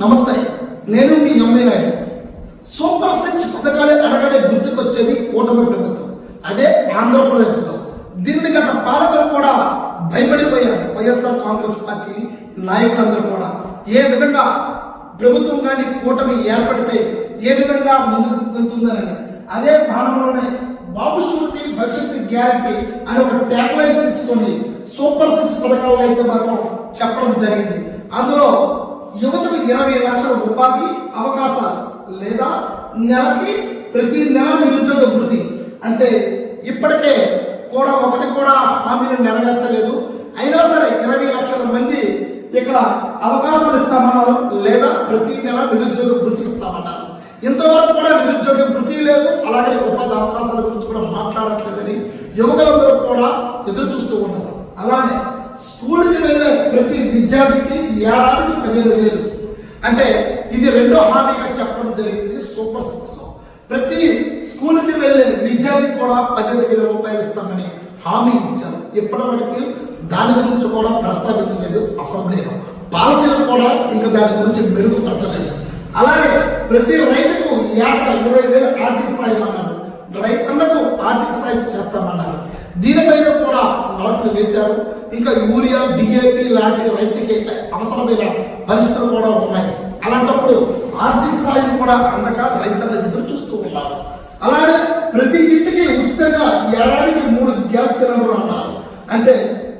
నమస్తే నేను మీ ఎంఏ నాయుడు. సూపర్ సిక్స్ పథకాలు అడగడే గుర్తుకొచ్చేది కూటమి ప్రభుత్వం. అదే ఆంధ్రప్రదేశ్లో. దీన్ని గత పాలకులు కూడా భయపడిపోయారు. వైఎస్ఆర్ కాంగ్రెస్ పార్టీ నాయకులందరూ కూడా. ఏ విధంగా ప్రభుత్వం కానీ కూటమి ఏర్పడితే ఏ విధంగా ముందుకు వెళ్తుందని అదే భావనలోనే బాబు షూరిటీ భవిష్యత్తు గ్యారంటీ అని ఒక ట్యాగ్ లైన్ తీసుకొని సూపర్ సిక్స్ పథకాలు అయితే మాత్రం చెప్పడం జరిగింది. అందులో యువతకు ఇరవై లక్షల ఉపాధి అవకాశాలు లేదా నెలకి ప్రతి నెల నిరుద్యోగ వృద్ధి. అంటే ఇప్పటికే కూడా ఒకటి కూడా హామీలు నెరవేర్చలేదు. అయినా సరే ఇరవై లక్షల మంది ఇక్కడ అవకాశాలు ఇస్తామన్నారు లేదా ప్రతి నెల నిరుద్యోగ వృత్తి ఇస్తామన్నారు. ఇంతవరకు కూడా నిరుద్యోగ వృత్తి లేదు. అలాగే ఉపాధి అవకాశాల గురించి కూడా మాట్లాడట్లేదని యువకులందరూ కూడా ఎదురు చూస్తూ ఉన్నారు. అలానే స్కూల్కి వెళ్ళే ప్రతి విద్యార్థికి ఏడాదికి పదిహేను వేలు. అంటే ఇది రెండో హామీగా చెప్పడం జరిగింది సూపర్ సిక్స్లో. ప్రతి స్కూల్కి వెళ్ళే విద్యార్థికి కూడా పదిహేను వేల రూపాయలు ఇస్తామని హామీ ఇచ్చారు. ఇప్పటివరకు దాని గురించి కూడా ప్రస్తావించలేదు అసెంబ్లీలో. పాలసీలు కూడా ఇంకా దాని గురించి మెరుగుపరచలేదు. అలాగే ప్రతి రైతుకు ఏటా ఇరవై వేలు ఆర్థిక సాయం అన్నారు. రైతన్నకు ఆర్థిక సాయం చేస్తామన్నారు. దీనిపైన కూడా ఇంకా యూరియా డిఏపి లాంటి రైతుకి అవసరమైన పరిస్థితులు కూడా ఉన్నాయి. అలాంటప్పుడు ఆర్థిక సాయం కూడా అందక రైతులు ఎదురు చూస్తూ ఉన్నారు. అలాగే ప్రతి ఇంటికి ఉచితంగా ఏడాదికి మూడు గ్యాస్ సిలిండర్లు అన్నారు. అంటే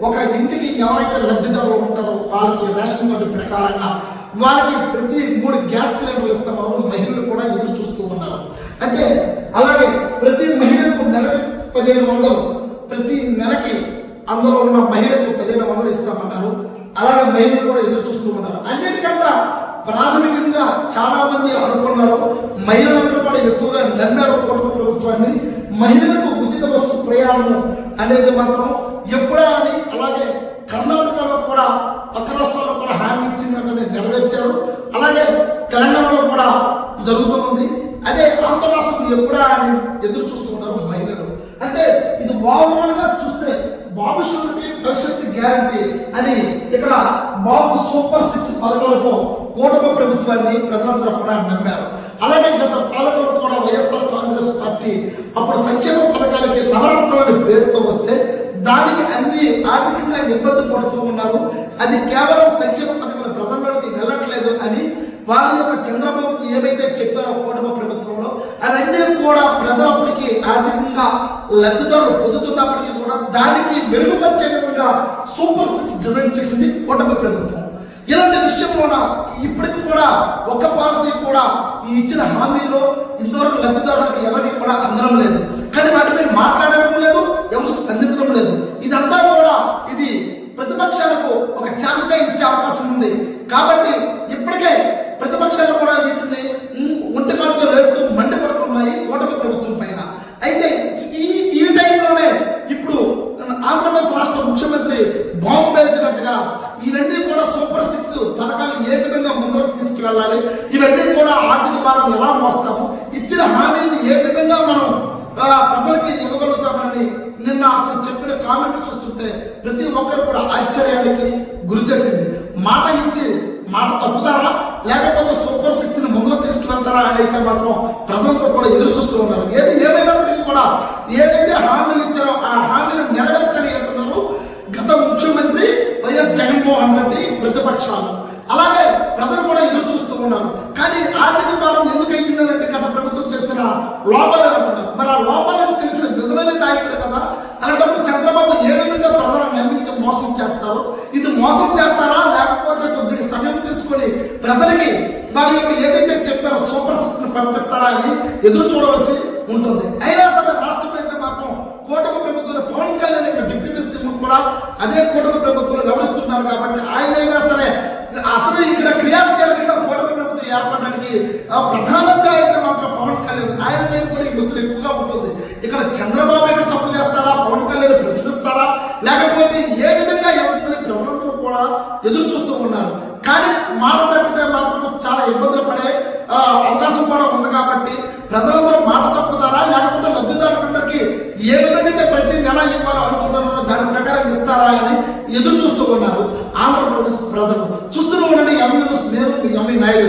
ఒక ఇంటికి ఎవరైతే లబ్ధిదారులు ఉంటారో వాళ్ళకి రేషన్ కార్డు ప్రకారంగా వాళ్ళకి ప్రతి మూడు గ్యాస్ సిలిండర్లు ఇస్తామో మహిళలు కూడా ఎదురు చూస్తూ ఉన్నారు. అంటే అలాగే ప్రతి మహిళకు నెలకి పదిహేను వందలు ప్రతి నెలకి అందులో ఉన్న మహిళలకు పదిహేను వందలు ఇస్తామన్నారు. అలాగే మహిళలు కూడా ఎదురు చూస్తూ ఉన్నారు. అన్నిటికన్నా ప్రాథమికంగా చాలా మంది అనుకున్నారు మహిళలందరూ కూడా ఎక్కువగా నమ్మారు కుటుంబ ప్రభుత్వాన్ని. మహిళలకు ఉచిత బస్సు ప్రయాణం అనేది మాత్రం ఎప్పుడా అని అలాగే కర్ణాటకలో కూడా పక్క రాష్ట్రాల్లో కూడా హామీ ఇచ్చిందంటే నెరవేర్చారు. అలాగే తెలంగాణలో కూడా జరుగుతుంది అదే ఆంధ్ర రాష్ట్రం ఎప్పుడా అని ఎదురు చూస్తున్నారు మహిళలు. అంటే ఇది ఓవరాల్గా చూస్తే బాబు షూరిటీ భవిష్యత్తు గ్యారంటీ అని ఇక్కడ బాబు సూపర్ సిక్స్ పథకాలతో కూటమి ప్రభుత్వాన్ని ప్రజలందరూ కూడా నమ్మారు. అలాగే గత పాలకులు కూడా వైఎస్ఆర్ కాంగ్రెస్ పార్టీ అప్పుడు సంక్షేమ పథకాలకి నవరత్నం పేరుతో వస్తే దానికి అన్ని ఆర్థికంగా ఇబ్బంది పడుతూ ఉన్నారు. అది కేవలం సంక్షేమ పథకాలు ప్రజల్లోకి వెళ్ళట్లేదు అని వాళ్ళ యొక్క కూడా ప్రజలప్పటికీ ఆర్థికంగా లబ్ధిదారులు పొందుతున్నప్పటికీ కూడా దానికి మెరుగుపరిచే విధంగా సూపర్ సిక్స్ డిజైన్ చేసింది కూటమి ప్రభుత్వం. ఇలాంటి విషయంలోన ఇప్పటికి కూడా ఒక్క పాలసీ కూడా ఈ ఇచ్చిన హామీలో ఇంతవరకు లబ్ధిదారులకు ఎవరికి కూడా అందడం లేదు. కానీ వాటిపై మాట్లాడడం లేదు ఎవరు స్పందించడం లేదు ఇదంతా కూడా ఇది ప్రతిపక్షాలకు ఒక ఛాన్స్గా ఇచ్చే అవకాశం ఉంది కాబట్టి ఇప్పటికే ప్రతిపక్షాలు కూడా వీటిని ఒంటికాలతో లేస్తూ మండిపడుతున్నాయి కూటమి ప్రభుత్వం పైన అయితే ఈ ఈ టైంలోనే ఇప్పుడు ఆంధ్రప్రదేశ్ రాష్ట్ర ముఖ్యమంత్రి బాంబు పేల్చినట్టుగా ఇవన్నీ కూడా సూపర్ సిక్స్ పథకాలు ఏ విధంగా ముందుకు తీసుకువెళ్ళాలి ఇవన్నీ కూడా మనం ఎలా మోస్తాము. ఇచ్చిన హామీని ఏ విధంగా మనం ప్రజలకి ఇవ్వగలుగుతామని నిన్న అతను చెప్పిన కామెంట్ చూస్తుంటే ప్రతి ఒక్కరు కూడా ఆశ్చర్యానికి గురి చేసింది. మాట ఇచ్చి మాట తప్పుతారా? లేకపోతే సూపర్ సిక్స్ని ముందుకు తీసుకువెళ్తారా అని అయితే మాత్రం ప్రజలతో కూడా ఎదురు చూస్తూ ఉన్నారు. ఏది ఏమైనప్పటికీ కూడా ఏదైతే హామీలు ఇచ్చారో ఆ హామీలు నెరవేర్చని అంటున్నారు గత ముఖ్యమంత్రి వైఎస్ జగన్మోహన్ రెడ్డి ప్రతిపక్షాలు. అలాగే ప్రజలు కూడా ఎదురు చూస్తూ ఉన్నారు. కానీ ఆర్థిక భారం ఎందుకు అయ్యిందంటే గత ప్రభుత్వం చేసిన లోపాలు అంటున్నారు మరి ఆ లోపాలను తెలిసిన విజనరీ నాయకుడు కదా అలాంటప్పుడు చంద్రబాబు ఏ విధంగా ప్రజలను నమ్మించి మోసం చేస్తారు ఇది మోసం చేస్తారా లేకపోతే కొద్దిగా సమయం తీసుకొని ప్రజలకి వారి యొక్క ఏదైతే చెప్పారో సూపర్ సిక్స్ పంపిస్తారా అని ఎదురు చూడవలసి ఉంటుంది. అయినా సరే రాష్ట్ర మాత్రం కూటమి ప్రభుత్వం పవన్ కళ్యాణ్ యొక్క డిప్యూటీ సీఎం కూడా అదే కూటమి ప్రభుత్వం గమనిస్తున్నారు కాబట్టి ఆయనైనా సరే అతను ఇక్కడ క్రియాశీలకంగా కూటమి ప్రభుత్వం ఏర్పడడానికి ప్రధానంగా అయితే మాత్రం పవన్ కళ్యాణ్ ఆయన మీద కూడా ఈ ఎక్కువగా ఉంటుంది. ఇక్కడ చంద్రబాబు ఇక్కడ తప్పు చేస్తారా? పవన్ కళ్యాణ్ ప్రశ్నిస్తారా? లేకపోతే ఏ విధంగా ఎంతని ప్రజలందరూ కూడా ఎదురు చూస్తూ ఉన్నారు? కానీ మాట తప్పితే మాత్రం చాలా ఇబ్బందులు పడే అవకాశం కూడా ఉంది కాబట్టి ప్రజలందరూ మాట తప్పుతారా? లేకపోతే లబ్ధిదారులందరికీ ఏ విధంగా ప్రతి నెల ఇవ్వాలో అనుకుంటున్నారో దాని ప్రకారం ఇస్తారా అని ఎదురు చూస్తూ ఉన్నారు ఆంధ్రప్రదేశ్ ప్రజలు. చూస్తూనే ఉండండి ఎంఈ నేను మీ ఎంఈ నాయుడు